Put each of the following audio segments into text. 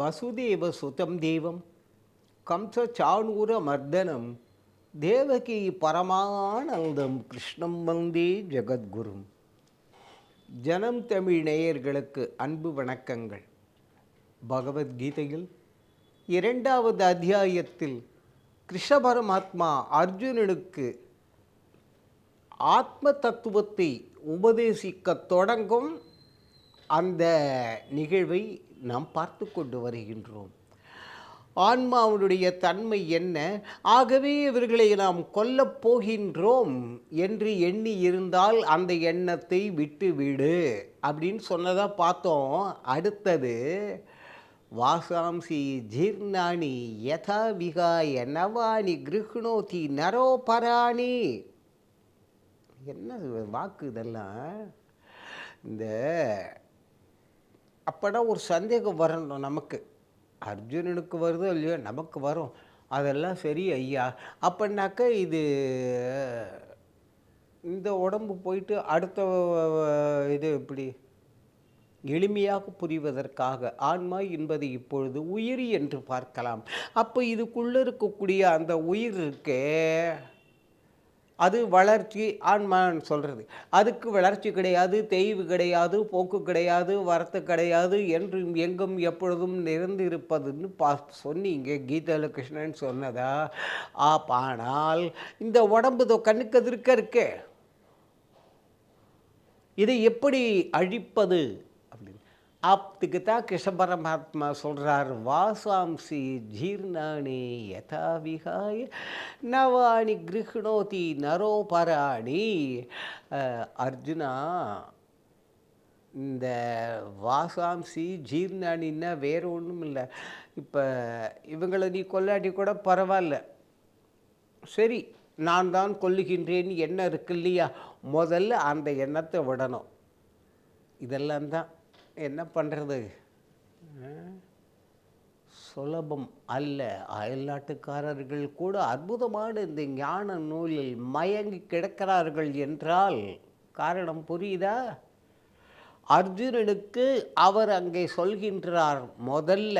வசுதேவ சுதம் தேவம். கம்ச சாணூர மர்தனம். தேவகி பரமானந்தம் கிருஷ்ணம் வந்தே ஜெகத்குரும். ஜனம் தமிழ் நேயர்களுக்கு அன்பு வணக்கங்கள். பகவத்கீதையில் இரண்டாவது அத்தியாயத்தில் கிருஷ்ண பரமாத்மா அர்ஜுனனுக்கு ஆத்ம தத்துவத்தை உபதேசிக்கத் தொடங்கும் அந்த நிகழ்வை நாம் பார்த்து கொண்டு வருகின்றோம். ஆன்மாவுடைய தன்மை என்ன? ஆகவே இவர்களை நாம் கொல்லப் போகின்றோம் என்று எண்ணி இருந்தால் அந்த எண்ணத்தை விட்டுவிடு அப்படின்னு சொன்னதாக பார்த்தோம். அடுத்தது வாசாம்சி ஜீர்ணானி யதா விகாய நவானி கிருஹ்ணோதி நரோபராணி. என்ன வாக்கு இதெல்லாம்? இந்த அப்போனா ஒரு சந்தேகம் வரணும் நமக்கு. அர்ஜுனனுக்கு வருதோ இல்லையோ நமக்கு வரும். அதெல்லாம் சரி ஐயா. அப்படின்னாக்க இது இந்த உடம்பு போயிட்டு அடுத்த இது இப்படி எளிமையாக புரிவதற்காக ஆன்மா என்பது இப்பொழுது உயிர் என்று பார்க்கலாம். அப்போ இதுக்குள்ளே இருக்கக்கூடிய அந்த உயிர் இருக்கே. அது வளர்ச்சி ஆன்மான்னு சொல்கிறது அதுக்கு வளர்ச்சி கிடையாது தேய்வு கிடையாது போக்கு கிடையாது வரத்து கிடையாது என்றும் எங்கும் எப்பொழுதும் நிறைந்திருப்பதுன்னு பா சொன்னீங்க கீதால கிருஷ்ணன் சொன்னதா? ஆனால் இந்த உடம்பு கண்ணுக்கு எதிர்க்க இருக்கே. இதை எப்படி அழிப்பது? அப்படின்னு தான் கிருஷ்ண பரமாத்மா சொல்கிறார் வாசாம்சி ஜீர்ணானி யதா விகாய நவாணி கிருஹ்ணோதி நரோபராணி அர்ஜுனா இந்த வாசாம்சி ஜீர்ணானின்னா வேறு ஒன்றும் இல்லை. இப்போ இவங்களை நீ கொல்லாட்டி கூட பரவாயில்ல சரி நான் தான் கொல்லுகின்றேன்னு எண்ணம் இருக்கு இல்லையா? முதல்ல அந்த எண்ணத்தை விடணும். இதெல்லாம் தான். என்ன பண்ணுறது சுலபம் அல்ல. அயல்நாட்டுக்காரர்கள் கூட அற்புதமான இந்த ஞான நூலில் மயங்கி கிடக்கிறார்கள் என்றால் காரணம் புரியுதா? அர்ஜுனனுக்கு அவர் அங்கே சொல்கின்றார் முதல்ல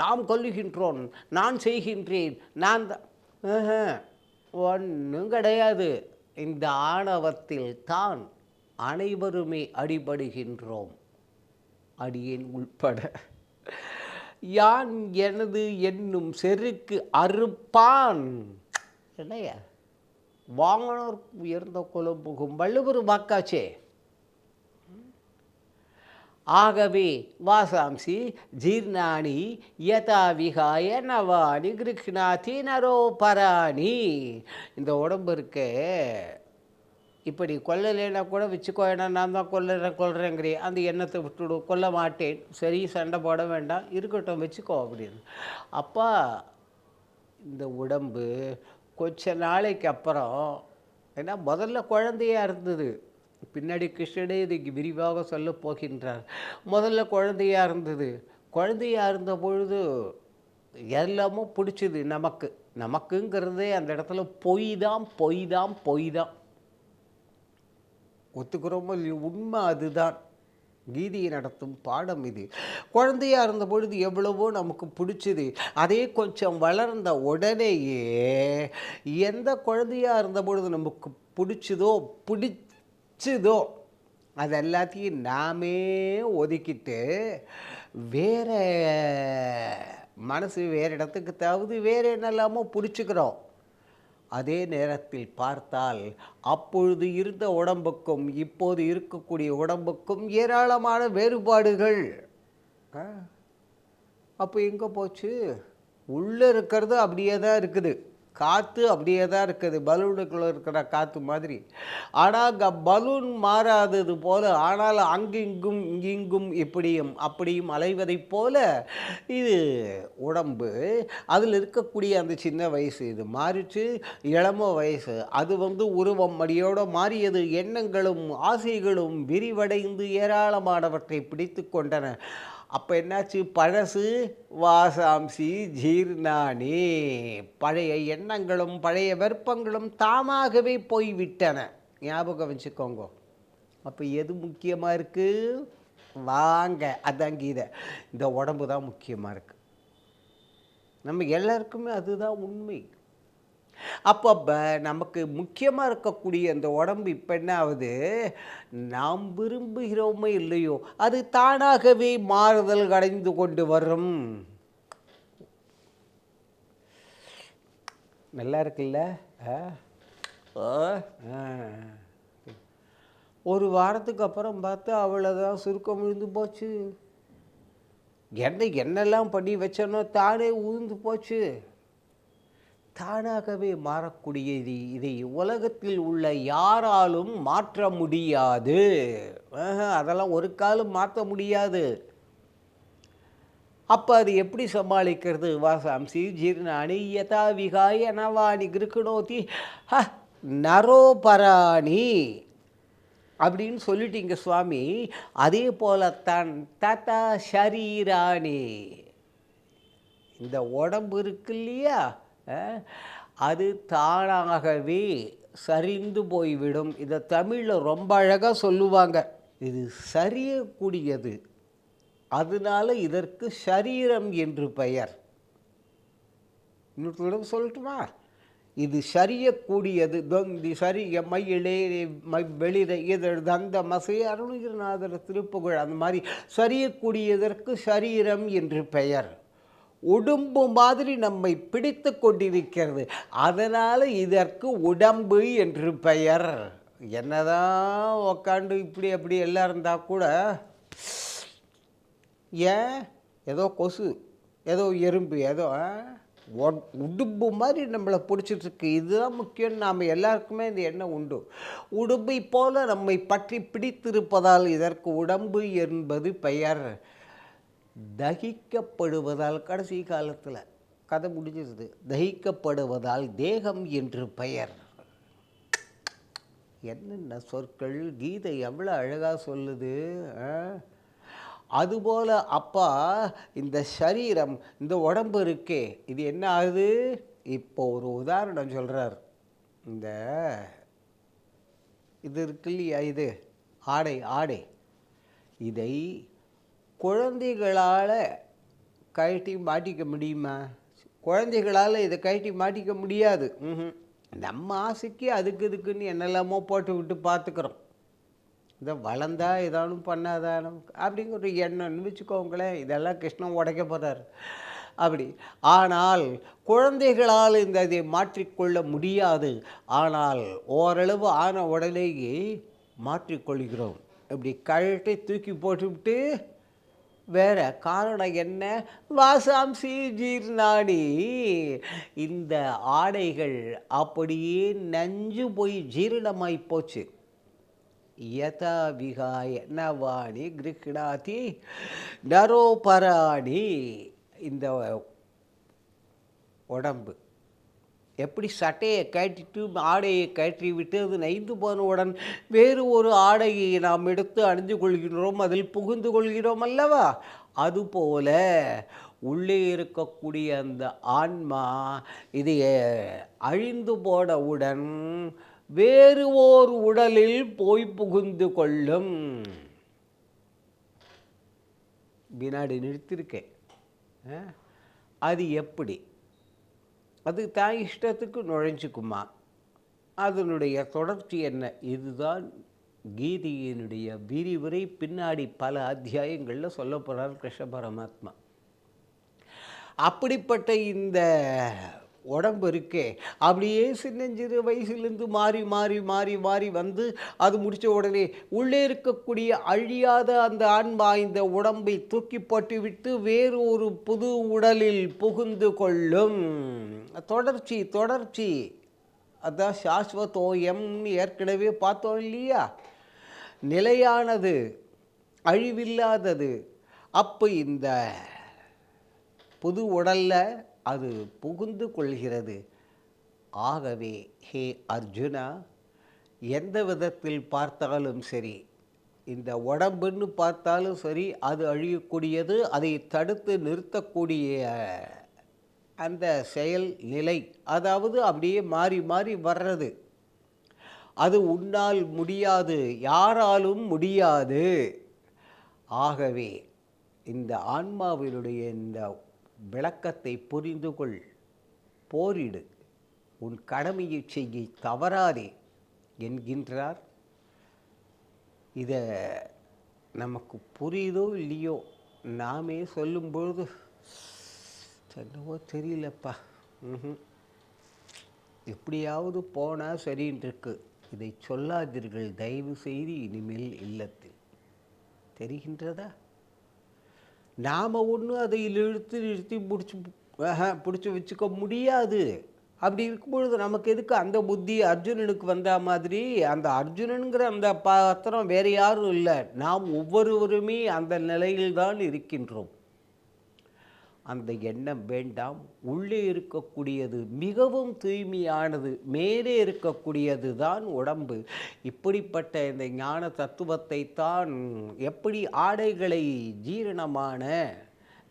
நாம் கொல்லுகின்றோம் நான் செய்கின்றேன் நான் ஒன்றும் கிடையாது. இந்த ஆணவத்தில் தான் அனைவருமே அடிபடுகின்றோம். அடியேன் உள்பட. யான் எனது என்னும் செருக்கு அறுப்பான். இல்லையா வாங்கனோர் உயர்ந்த குலம் வள்ளுவர் வாக்காச்சே. ஆகவே வாசாம்சி ஜீர்ணாணி யதா விகாய நவானி கிருஷ்ணாதி நரோபராணி. இந்த உடம்பு இருக்கே. இப்படி கொல்லலைன்னா கூட வச்சுக்கோ ஏன்னா நான் தான் கொல்லுறேன் கொல்றேங்கிறே அந்த எண்ணத்தை விட்டுடு கொல்ல மாட்டேன். சரி சண்டை போட வேண்டாம். இருக்கட்டும் வச்சுக்கோ அப்படின்னு. அப்பா இந்த உடம்பு கொஞ்ச நாளைக்கு அப்புறம் ஏன்னா முதல்ல குழந்தையாக இருந்தது. பின்னாடி கிருஷ்ணனே இதுக்கு விரிவாக சொல்ல போகின்றார். முதல்ல குழந்தையாக இருந்தது. குழந்தையாக இருந்த பொழுது எல்லாமும் பிடிச்சிது நமக்கு. நமக்குங்கிறதே அந்த இடத்துல பொய் தான் பொய் தான் பொய் தான். ஒத்துக்கிறோமோ இல்லையோ உண்மை அதுதான். கீதியை நடத்தும் பாடம் இது. குழந்தையாக இருந்த பொழுது எவ்வளவோ நமக்கு பிடிச்சது. அதே கொஞ்சம் வளர்ந்த உடனேயே எந்த குழந்தையாக இருந்த பொழுது நமக்கு பிடிச்சதோ பிடிச்சதோ அது எல்லாத்தையும் நாமே ஒதுக்கிட்டு வேற மனசு வேறு இடத்துக்கு தாவது வேறு என்னெல்லாமோ பிடிச்சிக்கிறோம். அதே நேரத்தில் பார்த்தால் அப்பொழுது இருந்த உடம்புக்கும் இப்போது இருக்கக்கூடிய உடம்புக்கும் ஏராளமான வேறுபாடுகள். அப்போ எங்கே போச்சு? உள்ளே இருக்கிறது அப்படியே தான் இருக்குது. காற்று அப்படியே தான் இருக்குது. பலூனுக்குள்ளே இருக்கிற காற்று மாதிரி. ஆனால் அங்கே பலூன் மாறாதது போல் ஆனால் அங்கிங்கும் இங்கிங்கும் இப்படியும் அப்படியும் அலைவதைப் போல இது உடம்பு. அதில் இருக்கக்கூடிய அந்த சின்ன வயசு இது மாறிச்சு. இளம வயசு. அது வந்து உருவம் அடியோட மாறியது. எண்ணங்களும் ஆசைகளும் விரிவடைந்து ஏராளமானவற்றை பிடித்து கொண்டன. அப்போ என்னாச்சு? பழசு? வாசாம்சி ஜீர்ணானி. பழைய எண்ணங்களும் பழைய வெப்பங்களும் தாமாகவே போய்விட்டன. ஞாபகம் வச்சுக்கோங்க. அப்போ எது முக்கியமாக இருக்குது வாங்க. அதான் கீதை. இந்த உடம்பு தான் முக்கியமாக இருக்குது நம்ம எல்லாருக்குமே அதுதான் உண்மை. அப்போ நமக்கு முக்கியமாக இருக்கக்கூடிய அந்த உடம்பு இப்போ என்ன ஆகுது? நாம் விரும்புகிறோமோ இல்லையோ அது தானாகவே மாறுதல் அடைந்து கொண்டு வரும். நல்லா இருக்குல்ல? ஒரு வாரத்துக்கு அப்புறம் பார்த்தா அவ்வளோதான் சுருக்கம் விழுந்து போச்சு. என்ன என்னெல்லாம் பண்ணி வச்சனோ தானே உழுந்து போச்சு. தானாகவே மாறக்கூடிய இது இதை உலகத்தில் உள்ள யாராலும் மாற்ற முடியாது. அதெல்லாம் ஒரு காலம் மாற்ற முடியாது. அப்போ அது எப்படி சமாளிக்கிறது? வாசாம்சி ஜீர்ணாணி யதா விகாய நவாணி கிருக்கணோதி ஹ நரோபராணி அப்படின்னு சொல்லிட்டீங்க சுவாமி. அதே போலத்தான் ததா ஷரீராணி. இந்த உடம்பு இருக்கு இல்லையா? அது தானாகவே சரிந்து போய்விடும். இதை தமிழில் ரொம்ப அழகாக சொல்லுவாங்க. இது சரியக்கூடியது. அதனால இதற்கு சரீரம் என்று பெயர். இன்னொரு சொல்லட்டுமா? இது சரியக்கூடியது. தொந்தி சரிய மையிலே மை வெளிர இதழ் தந்த மசை அருணகிரிநாதர் திருப்புகழ் அந்த மாதிரி சரியக்கூடியதற்கு சரீரம் என்று பெயர். உடம்பு மாதிரி நம்மை பிடித்து கொண்டிருக்கிறது. அதனால் இதற்கு உடம்பு என்று பெயர். என்னதான் உக்காண்டு இப்படி அப்படி எல்லாம் இருந்தால் கூட ஏன்? ஏதோ கொசு ஏதோ எறும்பு ஏதோ உடும்பு மாதிரி நம்மளை பிடிச்சிட்ருக்கு இதுதான் முக்கியம். நாம் எல்லாருக்குமே இந்த எண்ணம் உண்டு. உடும்பை போல நம்மை பற்றி பிடித்திருப்பதால் இதற்கு உடம்பு என்பது பெயர். தகிக்கப்படுவதால் கடைசி காலத்தில் கதை முடிஞ்சிருது. தகிக்கப்படுவதால் தேகம் என்று பெயர். என்னென்ன சொற்கள்? கீதை எவ்வளோ அழகாக சொல்லுது அதுபோல் அப்பா இந்த சரீரம் இந்த உடம்பு இருக்கே இது என்ன ஆகுது? இப்போ ஒரு உதாரணம் சொல்கிறார் இந்த இது இருக்கு இல்லையா இது? ஆடை ஆடை. இதை குழந்தைகளால் கழட்டி மாட்டிக்க முடியுமா? குழந்தைகளால் இதை கழட்டி மாட்டிக்க முடியாது. நம்ம ஆசைக்கு அதுக்கு இதுக்குன்னு என்னெல்லாமோ போட்டு விட்டு பார்த்துக்கிறோம். இதை வளர்ந்தா ஏதானும் பண்ணாதானும் அப்படிங்கிற ஒரு எண்ணம்னு வச்சுக்கோங்களேன். இதெல்லாம் கிருஷ்ணன் உடைக்க போகிறார் அப்படி. ஆனால் குழந்தைகளால் இந்த இதை மாற்றிக்கொள்ள முடியாது. ஆனால் ஓரளவு ஆன உடனேயே மாற்றிக்கொள்கிறோம். இப்படி கழட்டி தூக்கி போட்டுவிட்டு வேற காரணம் என்ன? வாசாம்சி ஜீர்ணாடி இந்த ஆடைகள் அப்படியே நஞ்சு போய் ஜீரணமாய் போச்சு. யதா விகாய நவாணி கிருக்ணாதி நரோபராணி. இந்த உடம்பு. எப்படி சட்டையை கட்டிட்டு ஆடையை கட்டி விட்டு அது நைந்து போனவுடன் வேறு ஒரு ஆடையை நாம் எடுத்து அணிந்து கொள்கிறோம் அதில் புகுந்து கொள்கிறோம் அல்லவா? அதுபோல உள்ளே இருக்கக்கூடிய அந்த ஆன்மா இது அழிந்து போனவுடன் வேறு ஓர் உடலில் போய் புகுந்து கொள்ளும். வினாடி நிறுத்திருக்கேன். அது எப்படி? அது தான் இஷ்டத்துக்கு நுழைஞ்சுக்குமா? அதனுடைய தொடர்ச்சி என்ன? இதுதான் கீதையினுடைய விரிவுரை. பின்னாடி பல அத்தியாயங்களில் சொல்ல போகிறார் கிருஷ்ண பரமாத்மா. அப்படிப்பட்ட இந்த உடம்பு இருக்கே. அப்படியே சின்னஞ்சிறு வயசுலேருந்து மாறி மாறி மாறி மாறி வந்து அது முடித்த உடனே உள்ளே இருக்கக்கூடிய அழியாத அந்த ஆன்மா இந்த உடம்பை தூக்கி போட்டுவிட்டு வேறு ஒரு புது உடலில் புகுந்து கொள்ளும். தொடர்ச்சி தொடர்ச்சி. அதான் சாஸ்வதோயம்னு ஏற்கனவே பார்த்தோம் இல்லையா? நிலையானது அழிவில்லாதது. அப்போ இந்த புது உடலில் அது புகுந்து கொள்கிறது. ஆகவே ஹே அர்ஜுனா எந்த விதத்தில் பார்த்தாலும் சரி இந்த உடம்புன்னு பார்த்தாலும் சரி அது அழியக்கூடியது அதை தடுத்து நிறுத்தக்கூடிய அந்த செயல் நிலை அதாவது அப்படியே மாறி மாறி வர்றது. அது உன்னால் முடியாது யாராலும் முடியாது. ஆகவே இந்த ஆன்மாவினுடைய இந்த விளக்கத்தை புரிந்து கொள். போரிடு. உன் கடமையை செய்ய தவறாதே என்கின்றார். இதை நமக்கு புரியுதோ இல்லையோ நாமே சொல்லும்பொழுது என்னவோ தெரியலப்பா. ம்ஹும். எப்படியாவது போனால் சரின்றிருக்கு. இதை சொல்லாதீர்கள். தயவு செய்து இனிமேல் இல்லத்தில். தெரிகின்றதா? நாம் ஒன்றும் அதை இழுத்து இழுத்தி பிடிச்சி பிடிச்சி வச்சுக்க முடியாது. அப்படி இருக்கும் பொழுது நமக்கு எதுக்கு அந்த புத்தி அர்ஜுனனுக்கு வந்த மாதிரி? அந்த அர்ஜுனனுங்கிற அந்த பாத்திரம் வேறு யாரும் இல்லை. நாம் ஒவ்வொருவருமே அந்த நிலையில்தான் இருக்கின்றோம். அந்த எண்ணம் வேண்டாம். உள்ளே இருக்கக்கூடியது மிகவும் தூய்மையானது மேலே இருக்கக்கூடியது தான் உடம்பு. இப்படிப்பட்ட இந்த ஞான தத்துவத்தை தான் எப்படி ஆடைகளை ஜீரணமான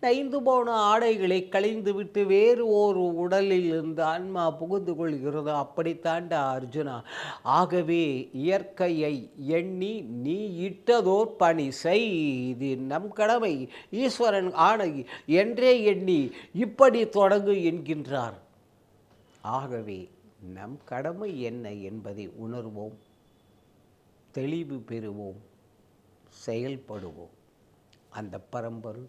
நைந்து போன ஆடைகளை கழிந்துவிட்டு வேறு ஒரு உடலில் இருந்து ஆன்மா புகுந்து கொள்கிறதோ. அப்படித்தாண்டா அர்ஜுனா. ஆகவே இயற்கையை எண்ணி நீ இட்டதோர் பணி செய் இது நம் கடமை ஈஸ்வரன் ஆணை என்றே எண்ணி இப்படி தொடங்கு என்கின்றார். ஆகவே நம் கடமை என்ன என்பதை உணர்வோம். தெளிவு பெறுவோம். செயல்படுவோம். அந்த பரம்பொருள்